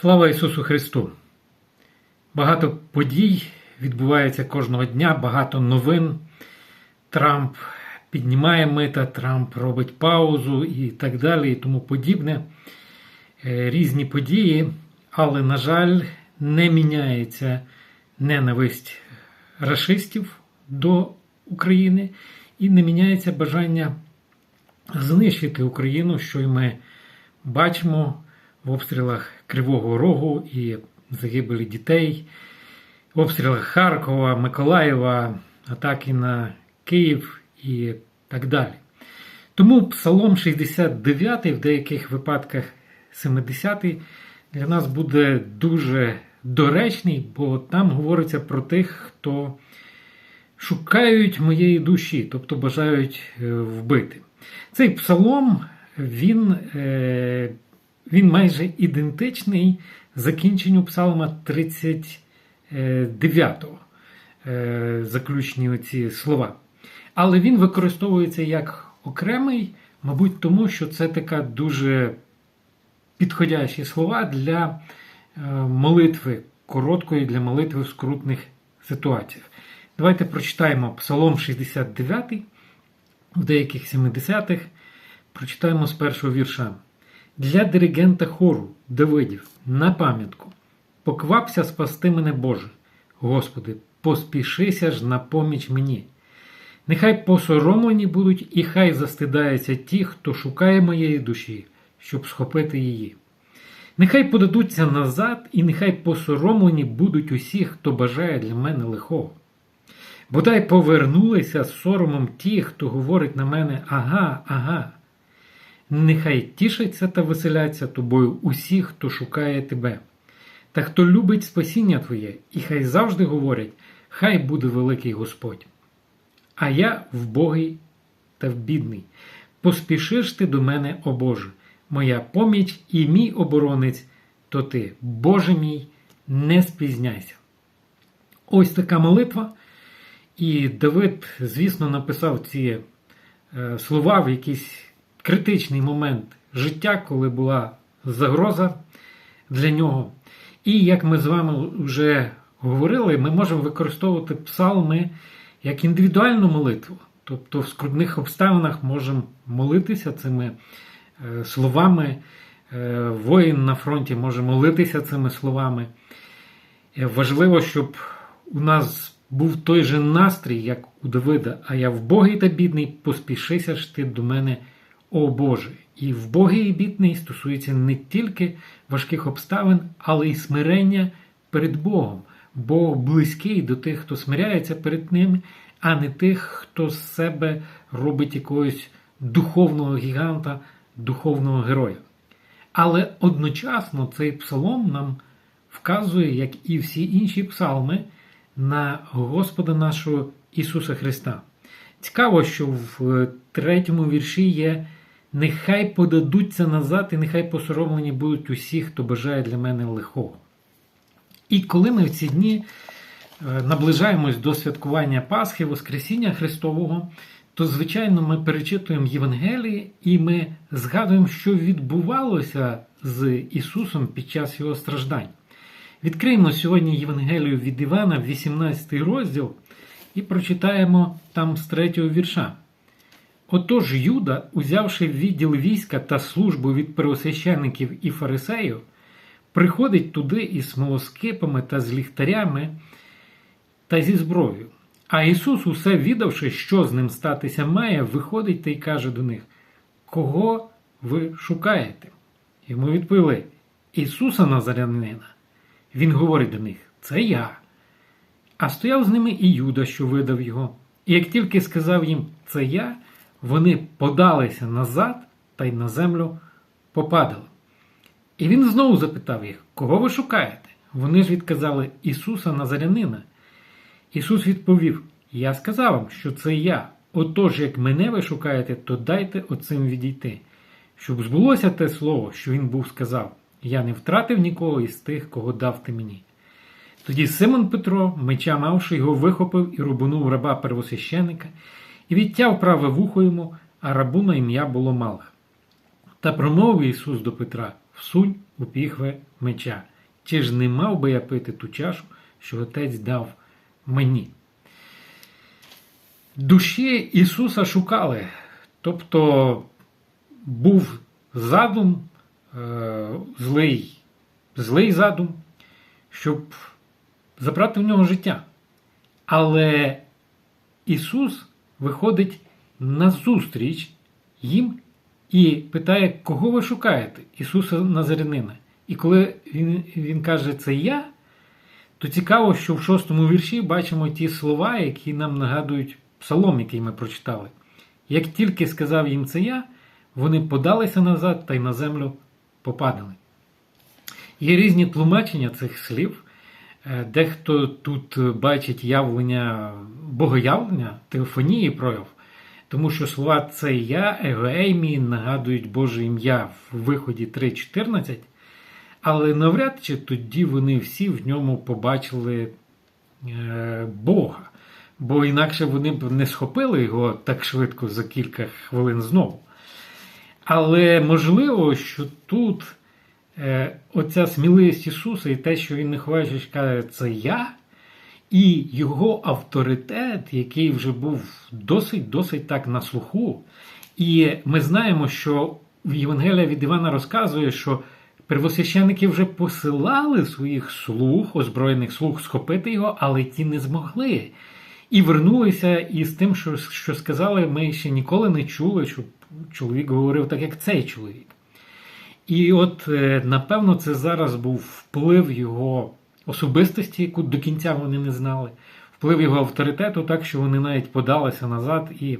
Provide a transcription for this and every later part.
Слава Ісусу Христу! Багато подій відбувається кожного дня, багато новин. Трамп піднімає мита, Трамп робить паузу і так далі, і тому подібне. Е, Різні події, але, на жаль, не міняється ненависть рашистів до України і не міняється бажання знищити Україну, що й ми бачимо в обстрілах Кривого Рогу і загибелі дітей, в обстрілах Харкова, Миколаєва, атаки на Київ і так далі. Тому Псалом 69 в деяких випадках 70 для нас буде дуже доречний, бо там говориться про тих, хто шукають моєї душі, тобто бажають е, вбити. Цей псалом він, е, він майже ідентичний закінченню псалма 39-го, е, заключні ці слова. Але він використовується як окремий, мабуть, тому що це така дуже підходящі слова для е, молитви короткої, для молитви в скрутних ситуаціях. Давайте прочитаємо Псалом 69, в деяких 70-х. Прочитаємо з першого вірша. Для диригента хору Давидів на пам'ятку. Поквапся спасти мене Боже. Господи, поспішися ж на поміч мені. Нехай посоромлені будуть, і хай застидаються ті, хто шукає моєї душі, щоб схопити її. Нехай подадуться назад, і нехай посоромлені будуть усі, хто бажає для мене лихого. Бодай повернулися з соромом ті, хто говорить на мене ага, ага. Нехай тішаться та веселяться тобою усі, хто шукає тебе, та хто любить спасіння Твоє, і хай завжди говорять, хай буде великий Господь. А я вбогий та вбідний. Поспішиш ти до мене, о Боже, моя поміч і мій оборонець, то ти, Боже мій, не спізняйся. Ось така молитва. І Давид, звісно, написав ці е, слова в якийсь критичний момент життя, коли була загроза для нього. І як ми з вами вже говорили, ми можемо використовувати псалми як індивідуальну молитву. Тобто в скрутних обставинах можемо молитися цими е, словами. Е, воїн на фронті може молитися цими словами. Важливо, щоб у нас був той же настрій, як у Давида, а я вбогий та бідний, поспішися ж ти до мене, о Боже. І вбогий і бідний стосується не тільки важких обставин, але й смирення перед Богом. Бог близький до тих, хто смиряється перед ним, а не тих, хто з себе робить якогось духовного гіганта, духовного героя. Але одночасно цей псалом нам вказує, як і всі інші псалми, на Господа нашого Ісуса Христа. Цікаво, що в третьому вірші є: нехай подадуться назад, і нехай посоромлені будуть усі, хто бажає для мене лихого. І коли ми в ці дні е, наближаємось до святкування Пасхи, Воскресіння Христового, то, звичайно, ми перечитуємо Євангелії і ми згадуємо, що відбувалося з Ісусом під час Його страждань. Відкриємо сьогодні Євангелію від Івана, 18 розділ, і прочитаємо там з третього вірша. Отож Юда, узявши відділ війська та службу від первосвящеників і фарисеїв, приходить туди із смолоскипами та з ліхтарями та зі зброєю. А Ісус, усе відавши, що з ним статися має, виходить та й каже до них: Кого ви шукаєте? Йому відповіли: Ісуса Назарянина. Він говорить до них: Це я. А стояв з ними і Юда, що видав його. І як тільки сказав їм це я, вони подалися назад та й на землю попадали. І він знову запитав їх, кого ви шукаєте? Вони ж відказали Ісуса Назарянина. Ісус відповів: Я сказав вам, що це я. Отож, як мене ви шукаєте, то дайте оцим відійти, щоб збулося те слово, що він був сказав. Я не втратив нікого із тих, кого дав ти мені. Тоді Симон Петро, меча мавши, його вихопив і рубанув раба первосвященика, і відтяв праве вухо йому, а рабу на ім'я було Малх. Та промовив Ісус до Петра: Всунь у піхве меча. Чи ж не мав би я пити ту чашу, що Отець дав мені? Душі Ісуса шукали, тобто був задум, е, злий, злий задум, щоб забрати в нього життя. Але Ісус виходить назустріч їм і питає, кого ви шукаєте? Ісуса Назарянина. І коли він, він каже, це я, то цікаво, що в шостому вірші бачимо ті слова, які нам нагадують псалом, який ми прочитали. Як тільки сказав їм це я, вони подалися назад та й на землю попадали. Є різні тлумачення цих слів. Е, Дехто тут бачить явлення, богоявлення, теофонії прояв, тому що слова це я, Егоеймі нагадують Боже ім'я в виході 3.14, але навряд чи тоді вони всі в ньому побачили е, Бога, бо інакше вони б не схопили його так швидко за кілька хвилин знову. Але можливо, що тут оця сміливість Ісуса і те, що Він не ховаючись каже, це я, і його авторитет, який вже був досить-досить так на слуху. І ми знаємо, що Євангелія від Івана розказує, що первосвященники вже посилали своїх слуг, озброєних слуг, схопити його, але ті не змогли. І вернулися із тим, що що сказали, ми ще ніколи не чули, щоб чоловік говорив так, як цей чоловік. І от, е, напевно, це зараз був вплив його особистості, яку до кінця вони не знали, вплив його авторитету, так що вони навіть подалися назад і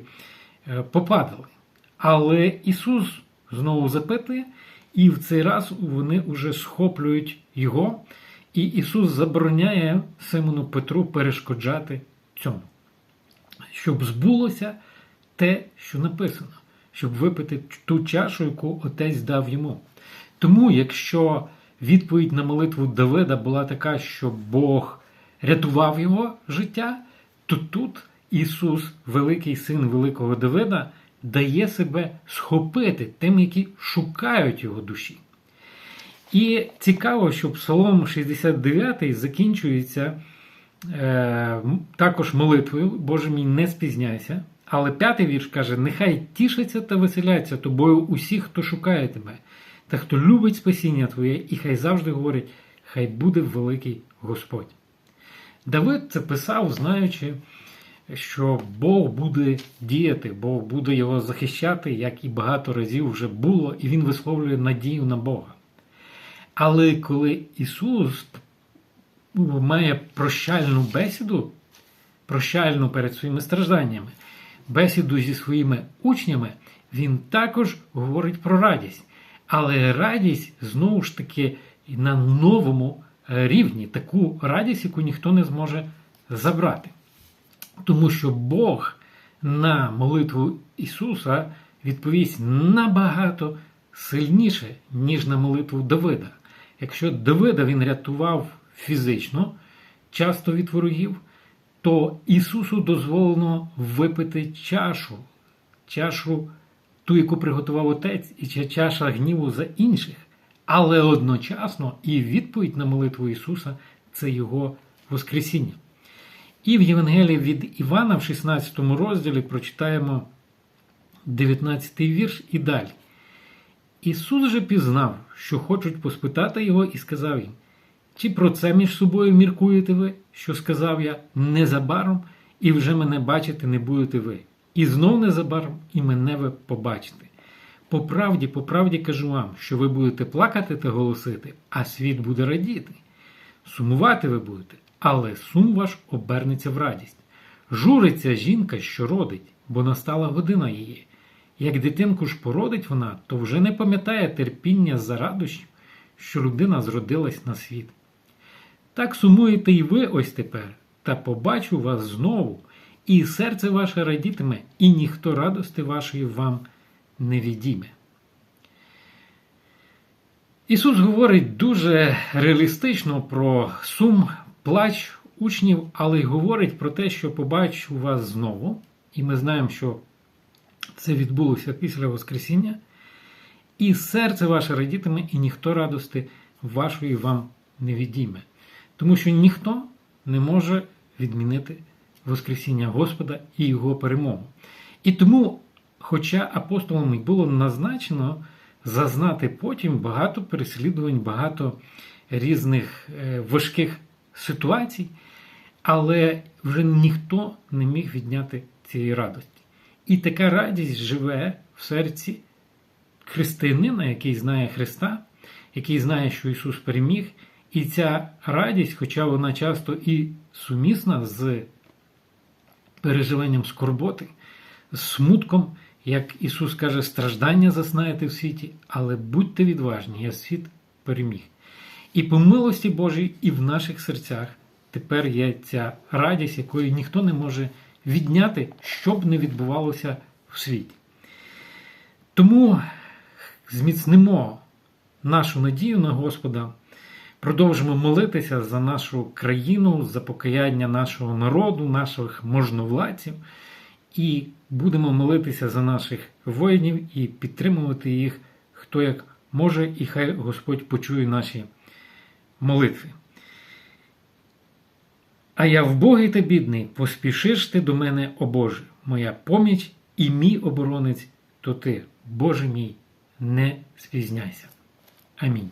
е, попадали. Але Ісус знову запитує, і в цей раз вони вже схоплюють його, і Ісус забороняє Симону Петру перешкоджати цьому, щоб збулося те, що написано, щоб випити ту чашу, яку отець дав йому. Тому, якщо відповідь на молитву Давида була така, що Бог рятував його життя, то тут Ісус, великий син великого Давида, дає себе схопити тим, які шукають його душі. І цікаво, що Псалом 69 закінчується е, також молитвою, Боже мій, не спізняйся. Але п'ятий вірш каже: Нехай тішаться та веселяться тобою усі, хто шукає тебе, та хто любить спасіння Твоє, і хай завжди говорить, хай буде великий Господь. Давид це писав, знаючи, що Бог буде діяти, Бог буде його захищати, як і багато разів вже було, і він висловлює надію на Бога. Але коли Ісус має прощальну бесіду, прощальну перед своїми стражданнями, бесіду зі своїми учнями, він також говорить про радість. Але радість знову ж таки на новому е, рівні, таку радість, яку ніхто не зможе забрати. Тому що Бог на молитву Ісуса відповість набагато сильніше, ніж на молитву Давида. Якщо Давида він рятував фізично, часто від ворогів, то Ісусу дозволено випити чашу, чашу ту, яку приготував Отець, і чаша гніву за інших. Але одночасно і відповідь на молитву Ісуса це Його Воскресіння. І в Євангелії від Івана в 16 розділі прочитаємо 19 вірш і далі. Ісус же пізнав, що хочуть поспитати його, і сказав їм: Чи про це між собою міркуєте ви, що сказав я незабаром, і вже мене бачити не будете ви, і знов незабаром і мене ви побачите. По правді, по правді кажу вам, що ви будете плакати та голосити, а світ буде радіти. Сумувати ви будете, але сум ваш обернеться в радість. Журиться жінка, що родить, бо настала година її. Як дитинку ж породить вона, то вже не пам'ятає терпіння за радощів, що людина зродилась на світ. Так сумуєте і ви ось тепер, та побачу вас знову, і серце ваше радітиме, і ніхто радости вашої вам не відіме. Ісус говорить дуже реалістично про сум, плач учнів, але й говорить про те, що побачу вас знову. І ми знаємо, що це відбулося після Воскресіння. і серце ваше радітиме, і ніхто радости вашої вам не відійме. Тому що ніхто не може відмінити Воскресіння Господа і Його перемогу. І тому, хоча апостолам було назначено зазнати потім багато переслідувань, багато різних е, важких ситуацій, але вже ніхто не міг відняти цієї радості. І така радість живе в серці християнина, який знає Христа, який знає, що Ісус переміг. І ця радість, хоча вона часто і сумісна з переживанням скорботи, смутком, як Ісус каже, страждання заснаєте в світі, але будьте відважні, я світ переміг. І по милості Божій, і в наших серцях тепер є ця радість, якої ніхто не може відняти, що б не відбувалося в світі. Тому зміцнимо нашу надію на Господа, продовжимо молитися за нашу країну, за покаяння нашого народу, наших можновладців, і будемо молитися за наших воїнів і підтримувати їх, хто як може, і хай Господь почує наші молитви. А я вбогий та бідний, поспішиш ти до мене, о Боже, моя поміч і мій оборонець, то ти, Боже мій, не спізняйся. Амінь.